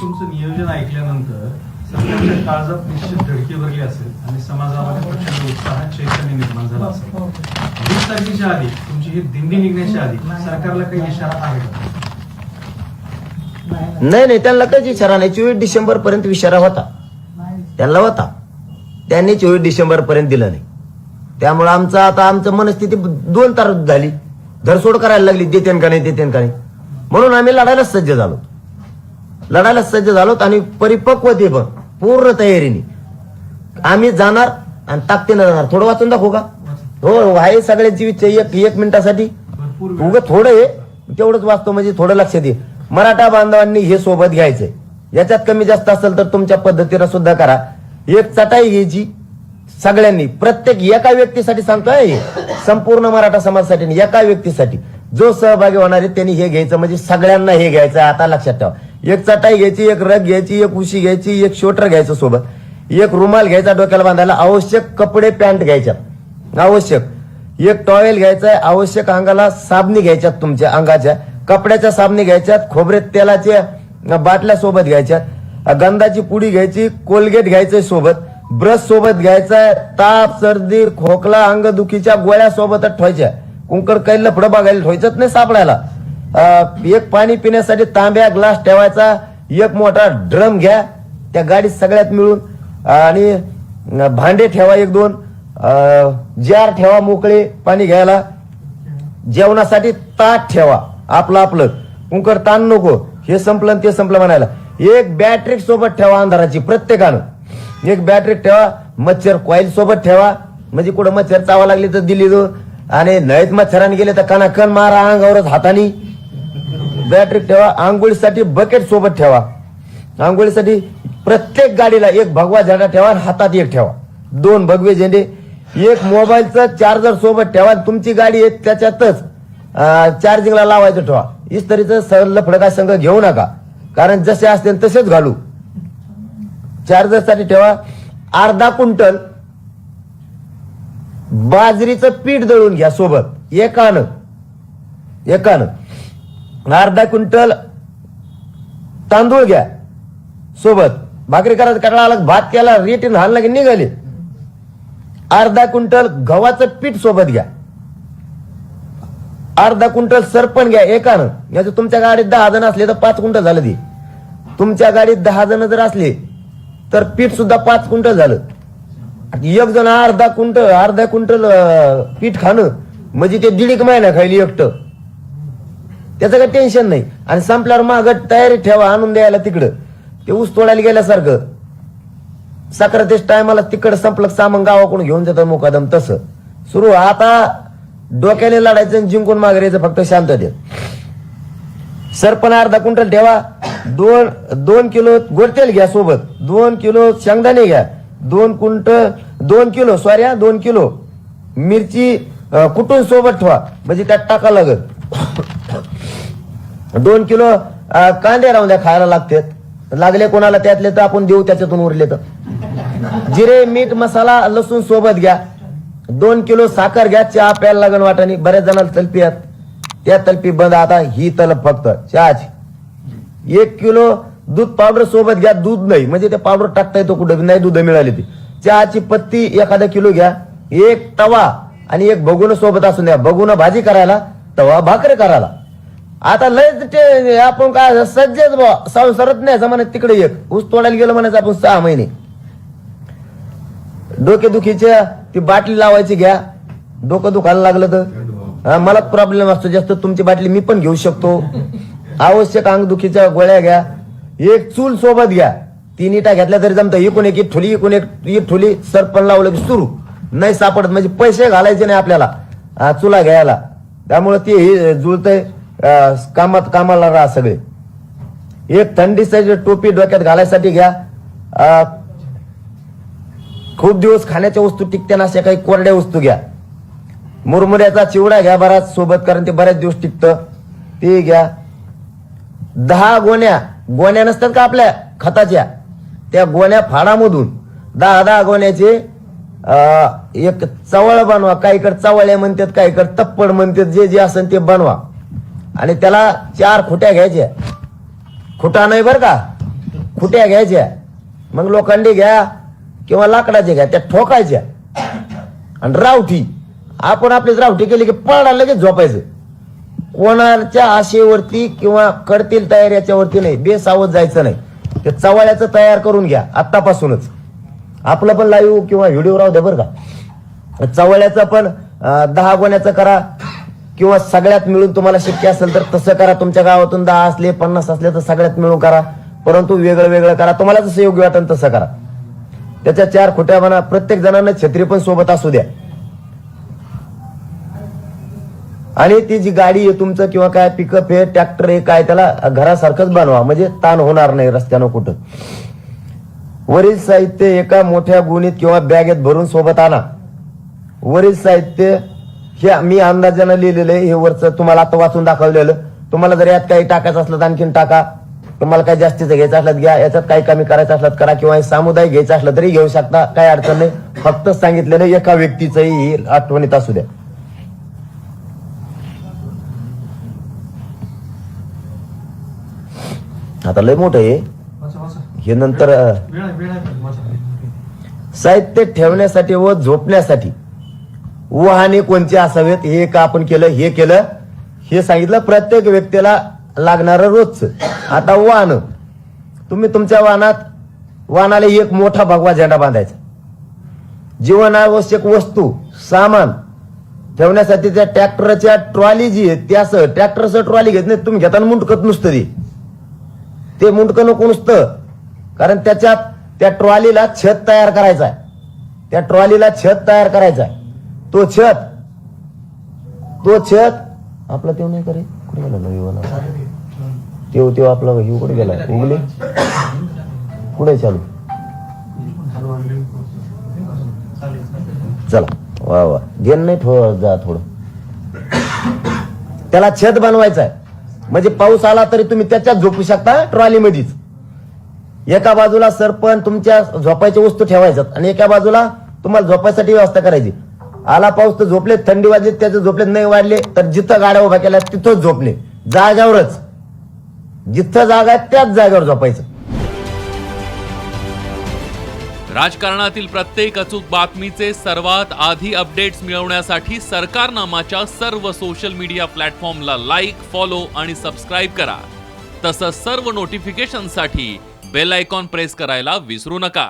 तुमचं नियोजन ऐकल्यानंतर सगळ्यांच्या काळजात निश्चित धडकी भरली असेल आणि समाजामध्ये प्रचंड उत्साह चैतन्य निर्माण झाला असेल. वीस तारखेच्या आधी तुमची ही दिंडी निघण्याच्या आधी सरकारला काही इशारा आहे का? नाही नाही. त्यांना कधी इशारा नाही. चोवीस डिसेंबर पर्यंत इशारा होता. त्यांना होता. त्यांनी चोवीस डिसेंबर पर्यंत दिला नाही. त्यामुळे आमचं आता आमचं मनस्थिती दोन तार झाली. धरसोड करायला लागली देतेन का नाही देतेन का नाही. म्हणून आम्ही लढायला सज्ज झालो. लढायला सज्ज झालो आणि परिपक्वते पूर्ण तयारीने. आम्ही जाणार आणि ताकदीनं जाणार. थोडं वाचून दाखवू का? हो आहे सगळ्यांची इच्छा एक एक मिनिटासाठी. उगं थोडं आहे तेवढंच वाचतो म्हणजे थोडं लक्षात ये मराठा बांधवांनी हे सोबत घ्यायचंय याच्यात कमी जास्त असेल तर तुमच्या पद्धतीनं सुद्धा करा. एक चटाई घ्यायची सगळ्यांनी. प्रत्येक एका व्यक्तीसाठी सांगतोय हे. संपूर्ण मराठा समाजासाठी एका व्यक्तीसाठी. जो सहभागी होणार आहे त्यांनी हे घ्यायचं. म्हणजे सगळ्यांना हे घ्यायचं आता लक्षात ठेवा. एक चटाई घ्यायची एक रग घ्यायची एक उशी घ्यायची एक शोटर घ्यायचं सोबत. एक रुमाल घ्यायचा डोक्याला बांधायला आवश्यक कपडे पॅन्ट घ्यायच्यात आवश्यक. एक टॉवेल घ्यायचा आहे आवश्यक अंगाला साबणी घ्यायच्यात तुमच्या अंगाच्या. कपड्याच्या साबणी घ्यायच्यात खोबरे तेलाच्या बाटल्या सोबत घ्यायच्यात. गंधाची पुडी घ्यायची कोलगेट घ्यायचं सोबत. ब्रश सोबत घ्यायचा ताप सर्दी खोकला अंगदुखीच्या गोळ्या सोबतच ठेवायच्या. कुंकड काही लफडं बघायला ठेवायचंच नाही सापडायला. एक पाणी पिण्यासाठी तांब्या ग्लास ठेवायचा एक मोठा ड्रम घ्या त्या गाडीत सगळ्यात मिळून आणि भांडे ठेवा एक दोन जार ठेवा मोकळे पाणी घ्यायला. जेवणासाठी ताट ठेवा आपलं आपलं. कुंकर ताण नको हे संपलं आणि ते संपलं म्हणायला. एक बॅटरी सोबत ठेवा अंधाराची प्रत्येकानं. एक बॅटरी ठेवा मच्छर कॉईल सोबत ठेवा. म्हणजे कुठं मच्छर चावा लागली तर दिली दो आणि नळीत मच्छराने गेले तर कणाकण मारा अंगावरच हातानी. बॅटरी ठेवा आंघोळीसाठी बकेट सोबत ठेवा. आंघोळीसाठी प्रत्येक गाडीला एक भगवा झेंडा ठेवा आणि हातात एक ठेवा. दोन भगवे झेंडे एक मोबाईलचं चार्जर सोबत ठेवा तुमची गाडी आहे त्याच्यातच चार्जिंगला लावायचं ठेवा. इस्तरीचं सरल फडका संघ घेऊ नका. कारण जसे असतील तसेच घालू. चार्जरसाठी ठेवा अर्धा क्विंटल बाजरीचं पीठ दळून घ्या सोबत. एकानं. एकानं. अर्धा क्विंटल तांदूळ घ्या. सोबत भाकरी करायचं कटाळा आला भात केला रेटीन हाणला की निघाले. अर्धा क्विंटल गव्हाचं पीठ सोबत घ्या. अर्धा क्विंटल सरपण घ्या एकानं याचं तुमच्या गाडीत दहा जण असले तर पाच क्विंटल झालं ते. तुमच्या गाडीत दहा जण जर असले तर पीठ सुद्धा पाच क्विंटल झालं. एक जण अर्धा क्विंटल अर्धा क्विंटल पीठ खाणं म्हणजे ते दीड एक महिना खायली एकटं. त्याचं काही टेन्शन नाही. आणि संपल्यावर मागं तयारी ठेवा आणून द्यायला तिकडं. ते ऊस तोडायला गेल्यासारखं. साखरातेच टायमाला तिकडं संपलं सामान गावाकडून घेऊन जातात मुकादम तसं. सुरू आता डोक्याने लढायचं आणि जिंकून मागायचं फक्त शांततेत सरपण अर्धा क्विंटल ठेवा. दोन दोन किलो गोरतेल घ्या सोबत. दोन किलो शेंगदाणे घ्या. दोन क्विंटल दोन किलो सॉरी दोन किलो. मिरची कुठून कुटून सोबत ठेवा. म्हणजे त्यात टाका लागत दोन किलो कांदे राहून द्या खायला लागतात. लागले कोणाला त्यातले तर आपण देऊ त्याच्यातून उरले तर. जिरे मीठ मसाला लसूण सोबत घ्या. दोन किलो साखर घ्या चहा प्यायला लागण वाटाने बऱ्याच जणांना तलपी आहेत. त्या तलपी बंद आता ही तलप फक्त. चहाची. एक किलो दूध पावडर सोबत घ्या दूध नाही. म्हणजे ते पावडर टाकता येतो कुठं? नाही दूध मिळाली ती. चहाची पत्ती एखादा किलो घ्या. एक तवा आणि एक बगुन सोबत असून द्या. बगुन भाजी करायला तवा भाकरी करायला. आता लयच ते आपण काय सज्जच बा संसारच नाही जमान्यात तिकडे एक. ऊस तोडायला गेलो म्हणायचं आपण सहा महिने. डोकेदुखीच्या ती बाटली लावायची घ्या. डोकं दुखायला लागलं तर. मला प्रॉब्लेम असतो जास्त तुमची बाटली मी पण घेऊ शकतो. आवश्यक अंगदुखीच्या गोळ्या घ्या. एक चूल सोबत घ्या. तीन इटा घेतल्या तरी जमतं. एकूण एक एक ठोली एकूण एक एक ठोली सरपण लावलं की सुरू. नाही सापडत म्हणजे पैसे घालायचे नाही आपल्याला. हा, चुला घ्यायला. त्यामुळे ते हे जुळतंय. कामात कामाला राहा सगळे. एक थंडीची टोपी डोक्यात घालायसाठी घ्या. खूप दिवस खाण्याच्या वस्तू टिकत्या अशा काही कोरड्या वस्तू घ्या. मुरमुऱ्याचा चिवडा घ्या बराच सोबत कारण ते बऱ्याच दिवस टिकतं. ते घ्या. दहा गोण्या. गोण्या नसतात का आपल्या? खताच्या. त्या गोण्या फाडामधून. दहा दहा गोण्याचे एक चवळ बनवा. काही कर चवळ्या म्हणतात काही कर तप्पड म्हणतात. जे जे असेल ते बनवा. आणि त्याला चार खुट्या घ्यायच्या खुटा नाही बरं का? खुट्या घ्यायच्या. मग लोखंडी घ्या किंवा लाकडाचे घ्या त्या ठोकायच्या. आणि रावठी. आपण आपलीच रावठी केली की पळा लगेच झोपायचं. कोणाच्या आशेवरती किंवा कडतील तयार याच्यावरती नाही बेसावत जायचं नाही. ते चवाळ्याचं तयार करून घ्या आत्तापासूनच. आपलं पण लाईव्ह किंवा व्हिडिओ राहू द्या बरं का. चवळ्याचं पण दहा गोण्याचं करा किंवा सगळ्यात मिळून तुम्हाला शक्य असेल तर तसं करा. तुमच्या गावातून दहा असले पन्नास असले तर सगळ्यात मिळून करा. परंतु वेगळं वेगळं करा. तुम्हाला जसं योग्य वाटेल तसं करा. त्याच्या चार खोट्या म्हणा प्रत्येक जणांना छत्री पण सोबत असू द्या. आणि ती जी गाडी आहे तुमचं किंवा काय पिकअप आहे ट्रॅक्टर आहे काय त्याला घरासारखंच बनवा. म्हणजे ताण होणार नाही रस्त्यानं कुठं. वरील साहित्य एका मोठ्या गुणीत किंवा बॅगेत भरून सोबत आणा. वरील साहित्य हे मी अंदाजानं लिहिलेलं आहे हे वरचं तुम्हाला आता वाचून दाखवलेलं. तुम्हाला जर यात काही टाकायचं असलं तर आणखीन टाका. तुम्हाला काही जास्तीचं घ्यायचं असलं घ्या याच्यात काही कमी करायचं असलं करा किंवा हे सामुदायिक घ्यायचं असलं तरी घेऊ शकता काही अडचण नाही. फक्त सांगितलेलं एका व्यक्तीचंही हे आठवणीत असू द्या. आता लय मोठं. हे नंतर. साहित्य ठेवण्यासाठी व झोपण्यासाठी वाहने कोणती असावेत हे का आपण केलं? हे केलं? हे सांगितलं. प्रत्येक व्यक्तीला लागणारं रोजच. आता वाहन. तुम्ही तुमच्या वाहनात वाहनाला एक मोठा भगवा झेंडा बांधायचा. जीवनावश्यक वस्तू सामान ठेवण्यासाठी त्या ट्रॅक्टरच्या ट्रॉली जी आहे त्यासह ट्रॅक्टरसह ट्रॉली घेत नाही तुम्ही घेताना मुंडकत नुसतं ती. ते मुंडकं नको नुसतं. कारण त्याच्यात त्या ट्रॉलीला छत तयार करायचा आहे. त्या ट्रॉलीला छत तयार करायचा आहे. तो छत तो छत आपला तेव नाही करे कुठे गेला ना वाला? तेव तेव आपला हे कुठे गेला. उगले कुठे चालू? चला. वा वा. घेन नाही थोडं जा थोडं. त्याला छत बनवायचं आहे. म्हणजे पाऊस आला तरी तुम्ही त्याच्यात झोपू शकता ट्रॉली मध्येच एका बाजूला सरपण तुमच्या झोपायच्या वस्तू ठेवायच्यात आणि एका बाजूला तुम्हाला झोपायसाठी व्यवस्था करायची. आला पाऊस तर झोपले थंडी वाजली त्याचे झोपले नाही वाढले तर जिथं गाड्या उभ्या केल्या तिथंच झोपले. जाग्यावरच जिथं जागा आहे त्याच जागेवर झोपायचं. राजकारणातील प्रत्येक अचूक बातमीचे सर्वात आधी अपडेट्स मिळवण्यासाठी सरकारनामाच्या सर्व सोशल मीडिया प्लॅटफॉर्मला लाईक फॉलो आणि सबस्क्राईब करा. तसंच सर्व नोटिफिकेशनसाठी बेल आयकॉन प्रेस करायला विसरू नका.